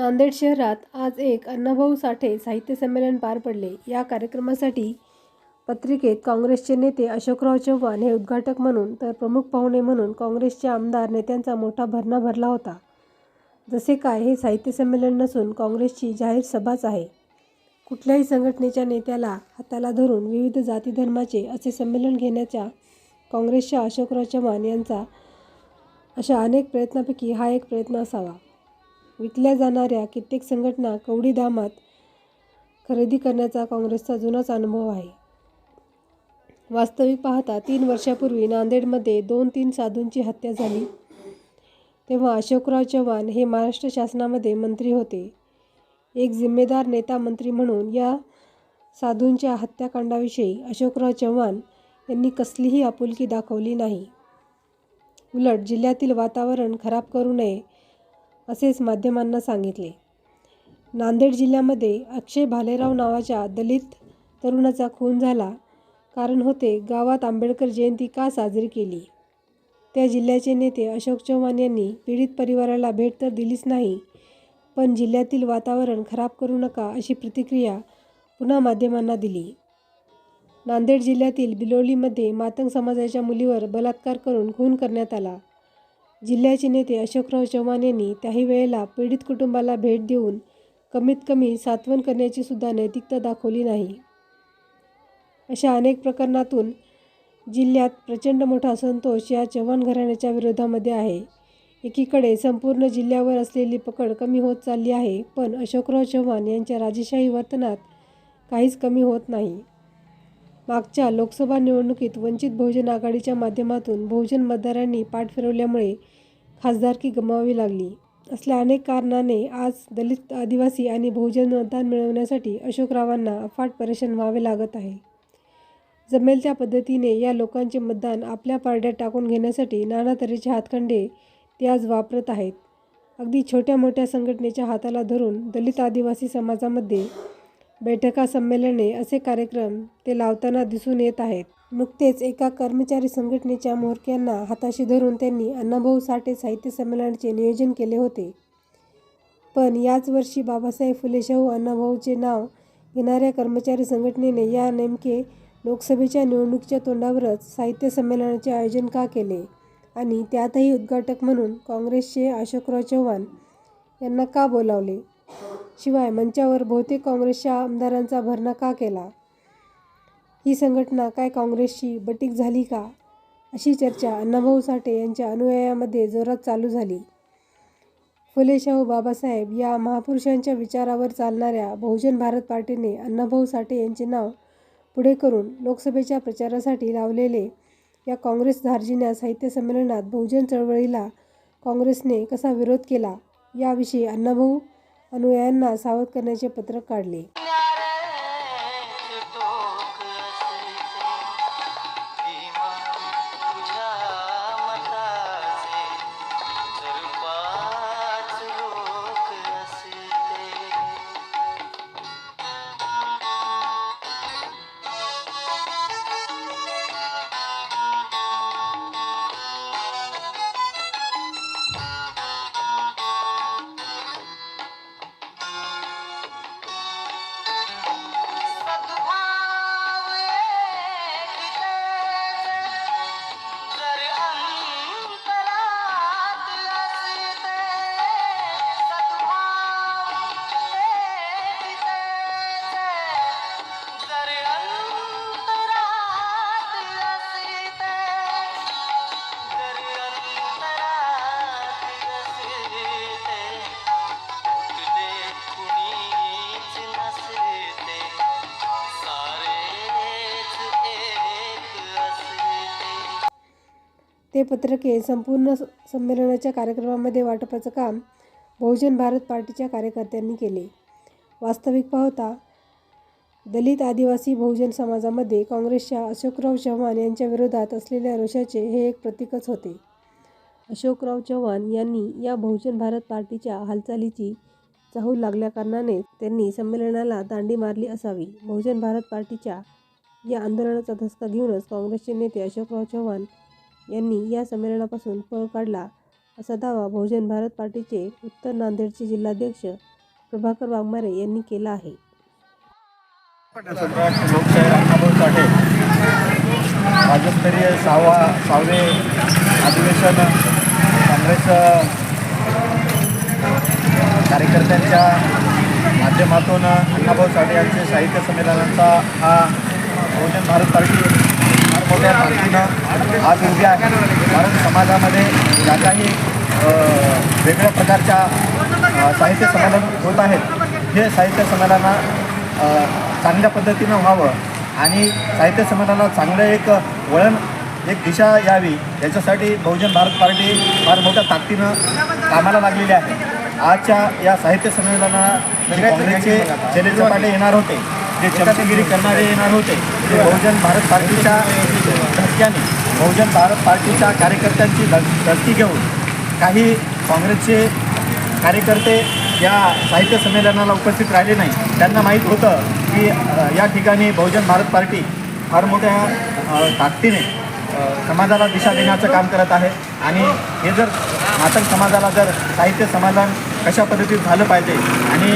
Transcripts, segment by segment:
नांदेड शहरात आज एक अण्णाभाऊ साठे साहित्य संमेलन पार पडले. या कार्यक्रमासाठी पत्रिकेत काँग्रेसचे नेते अशोकराव चव्हाण हे उद्घाटक म्हणून तर प्रमुख पाहुणे म्हणून काँग्रेसचे आमदार नेत्यांचा मोठा भरणा भरला होता. जसे काय हे साहित्य संमेलन नसून काँग्रेसची जाहीर सभाच आहे. कुठल्याही संघटनेच्या नेत्याला हाताला धरून विविध जाती धर्माचे असे संमेलन घेण्याच्या काँग्रेसच्या अशोकराव चव्हाण यांचा अशा अनेक प्रयत्नांपैकी हा एक प्रयत्न असावा. विकल्या जाणाऱ्या कित्येक संघटना कवडी दामात खरेदी करण्याचा काँग्रेसचा जुनाच अनुभव आहे. वास्तविक पाहता तीन वर्षापूर्वी नांदेडमध्ये दोन तीन साधूंची हत्या झाली. तेव्हा अशोकराव चव्हाण हे महाराष्ट्र शासनामध्ये मंत्री होते. एक जिम्मेदार नेता मंत्री म्हणून या साधूंच्या हत्याकांडाविषयी अशोकराव चव्हाण यांनी कसलीही आपुलकी दाखवली नाही. उलट जिल्ह्यातील वातावरण खराब करू नये असेच माध्यमांना सांगितले. नांदेड जिल्ह्यामध्ये अक्षय भालेराव नावाच्या दलित तरुणाचा खून झाला. कारण होते गावात आंबेडकर जयंती का साजरी केली? त्या जिल्ह्याचे नेते अशोक चव्हाण यांनी पीडित परिवाराला भेट तर दिलीच नाही पण जिल्ह्यातील वातावरण खराब करू नका अशी प्रतिक्रिया पुन्हा माध्यमांना दिली. नांदेड जिल्ह्यातील बिलोलीमध्ये मातंग समाजाच्या मुलीवर बलात्कार करून खून करण्यात आला. जिल्ह्याचे नेते अशोकराव चव्हाण यांनी त्याही वेळेला पीडित कुटुंबाला भेट देऊन कमीत कमी सात्वन करण्याची सुद्धा नैतिकता दाखवली नाही. अशा अनेक प्रकरणातून जिल्ह्यात प्रचंड मोठा असंतोष या चव्हाण घराण्याच्या विरोधामध्ये आहे. एकीकडे संपूर्ण जिल्ह्यावर असलेली पकड कमी होत चालली आहे पण अशोकराव चव्हाण यांच्या राजेशाही वर्तनात काहीच कमी होत नाही. मागच्या लोकसभा निवडणुकीत वंचित बहुजन आघाडीच्या माध्यमातून बहुजन मतदारांनी पाठ फिरवल्यामुळे खासदारकी गमावावी लागली. असल्या अनेक कारणाने आज दलित आदिवासी आणि बहुजन मतदान मिळवण्यासाठी अशोकरावांना अफाट परेशान व्हावे लागत आहे. जमेल त्या पद्धतीने या लोकांचे मतदान आपल्या पारड्यात टाकून घेण्यासाठी नाना तऱ्हेचे हातखंडे ते आज वापरत आहेत. अगदी छोट्या मोठ्या संघटनेच्या हाताला धरून दलित आदिवासी समाजामध्ये बैठका संमेलने असे कार्यक्रम ते लावताना दिसून येत आहेत. नुकतेच एका कर्मचारी संघटनेच्या म्होरक्यांना हाताशी धरून त्यांनी अण्णाभाऊ साठे साहित्य संमेलनाचे नियोजन केले होते. पण याच वर्षी बाबासाहेब फुले शाहू अण्णाभाऊचे नाव घेणाऱ्या कर्मचारी संघटनेने या नेमके लोकसभेच्या निवडणुकीच्या तोंडावरच साहित्य संमेलनाचे आयोजन का केले? आणि त्यातही उद्घाटक म्हणून काँग्रेसचे अशोकराव चव्हाण यांना का बोलावले? शिवाय मंचावर बहुतेक काँग्रेसच्या आमदारांचा भरणा का केला? ही संघटना काय काँग्रेसची बटीक झाली का? अशी चर्चा अण्णाभाऊ साठे यांच्या अनुयायामध्ये जोरात चालू झाली. फुलेशाहू बाबासाहेब या महापुरुषांच्या विचारावर चालणाऱ्या बहुजन भारत पार्टीने अण्णाभाऊ साठे यांचे नाव पुढे करून लोकसभेच्या प्रचारासाठी लावलेले या काँग्रेस धार्जिण्या साहित्य संमेलनात बहुजन चळवळीला काँग्रेसने कसा विरोध केला याविषयी अण्णाभाऊ अनुयायांना सावध करण्याचे पत्रक काढले. ते पत्रके संपूर्ण स- संमेलनाच्या कार्यक्रमामध्ये वाटपाचं काम बहुजन भारत पार्टीच्या कार्यकर्त्यांनी केले. वास्तविक पाहता दलित आदिवासी बहुजन समाजामध्ये काँग्रेसच्या अशोकराव चव्हाण यांच्या विरोधात असलेल्या रोषाचे हे एक प्रतीकच होते. अशोकराव चव्हाण यांनी या बहुजन भारत पार्टीच्या हालचालीची चाहूल लागल्याकारणाने त्यांनी संमेलनाला दांडी मारली असावी. बहुजन भारत पार्टीच्या या आंदोलनाचा धसका घेऊनच काँग्रेसचे नेते अशोकराव चव्हाण यांनी या संमेलनापासून पळ काढला असा दावा बहुजन भारत पार्टीचे उत्तर नांदेडचे जिल्हाध्यक्ष प्रभाकर वाघमारे यांनी केला आहे. साठे राज्यस्तरीय सहावा सहावे अधिवेशन काँग्रेस कार्यकर्त्यांच्या माध्यमातून अण्णाभाऊ साठे यांचे साहित्य संमेलनाचा हा बहुजन भारत पार्टी आपल्या मोठ्या आज उभी आहे कारण समाजामध्ये ज्या काही वेगळ्या प्रकारच्या साहित्य संमेलन होत आहेत हे साहित्य संमेलना चांगल्या पद्धतीनं व्हावं आणि साहित्य संमेलनाला चांगलं एक वळण एक दिशा यावी याच्यासाठी बहुजन भारत पार्टी फार मोठ्या ताकदीनं कामाला लागलेली आहे. आजच्या या साहित्य संमेलनाला काँग्रेसचे शैलेश पाटे येणार होते जे चमचगिरी करणारे येणार होते ते बहुजन भारत पार्टीच्या धक्क्याने बहुजन भारत पार्टीच्या कार्यकर्त्यांची ध- घेऊन काही काँग्रेसचे कार्यकर्ते या साहित्य संमेलनाला उपस्थित राहिले नाही. त्यांना माहीत होतं की या ठिकाणी बहुजन भारत पार्टी फार मोठ्या ताकदीने समाजाला दिशा देण्याचं काम करत आहे. आणि हे जर मातंग समाजाला जर साहित्य समाधान कशा पद्धतीत झालं पाहिजे आणि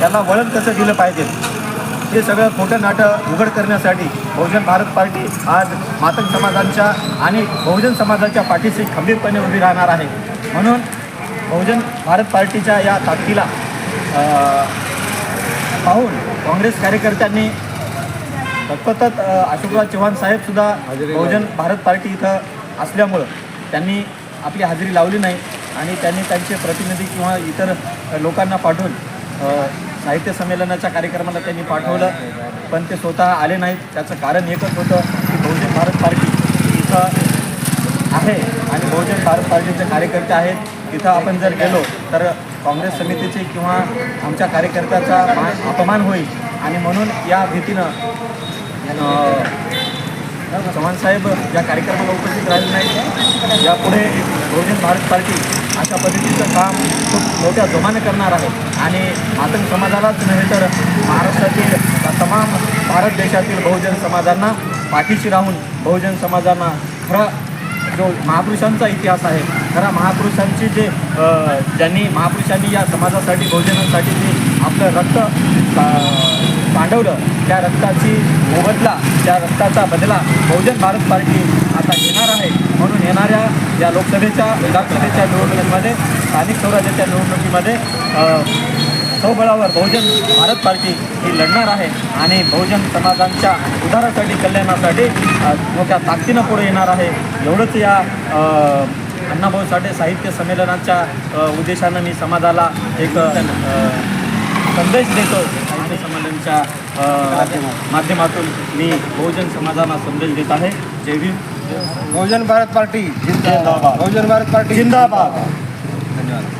त्याला वळण कसं दिलं पाहिजे हे सगळं खोटं नाटं उघड करण्यासाठी बहुजन भारत पार्टी आज मातंग समाजांच्या आणि बहुजन समाजाच्या पाठीशी खंबीरपणे उभी राहणार आहे. म्हणून बहुजन भारत पार्टीच्या या ताकदीला पाहून काँग्रेस कार्यकर्त्यांनी तत्पतत अशोकराव चव्हाण साहेबसुद्धा बहुजन भारत पार्टी इथं असल्यामुळं त्यांनी आपली हजेरी लावली नाही आणि त्यांनी त्यांचे प्रतिनिधी किंवा इतर लोकांना पाठवून साहित्य संमेलनाच्या कार्यक्रमाला त्यांनी पाठवलं पण ते स्वतः आले नाहीत. त्याचं कारण एकच होतं की बहुजन भारत पार्टी इथं आहे आणि बहुजन भारत पार्टीचे कार्यकर्ते आहेत. तिथं आपण जर गेलो तर काँग्रेस समितीचे किंवा आमच्या कार्यकर्त्याचा मान अपमान होईल. आणि म्हणून या भीतीनं चव्हाण साहेब या कार्यक्रमाला उपस्थित राहिले नाही यापुढे बहुजन भारत पार्टी अशा पद्धतीचं काम खूप मोठ्या जोमाने करणार आहे. आणि आतंक समाजालाच नव्हे तर महाराष्ट्रातील तमाम भारत देशातील बहुजन समाजांना पाठीशी राहून बहुजन समाजांना खरा जो महापुरुषांचा इतिहास आहे खरा महापुरुषांची जे ज्यांनी महापुरुषांनी या समाजासाठी बहुजनांसाठी जे आपलं रक्त मांडवलं. त्या रक्ताची मोबदला त्या रक्ताचा बदला बहुजन भारत पार्टी आता घेणार आहे. म्हणून येणाऱ्या या लोकसभेच्या विधानसभेच्या निवडणुकीमध्ये स्थानिक स्वराज्याच्या निवडणुकीमध्ये स्वबळावर बहुजन भारत पार्टी ही लढणार आहे. आणि बहुजन समाजांच्या उद्धारासाठी कल्याणासाठी मोठ्या ताकदीनं पुढे येणार आहे. एवढंच या अण्णाभाऊ साठे साहित्य संमेलनाच्या उद्देशानं मी समाजाला एक संदेश देतो अ, माध्यमातून मी बहुजन समाजाला संदेश देत आहे. जय भीम. बहुजन भारत पार्टी जिंदाबाद. बहुजन भारत पार्टी जिंदाबाद. धन्यवाद.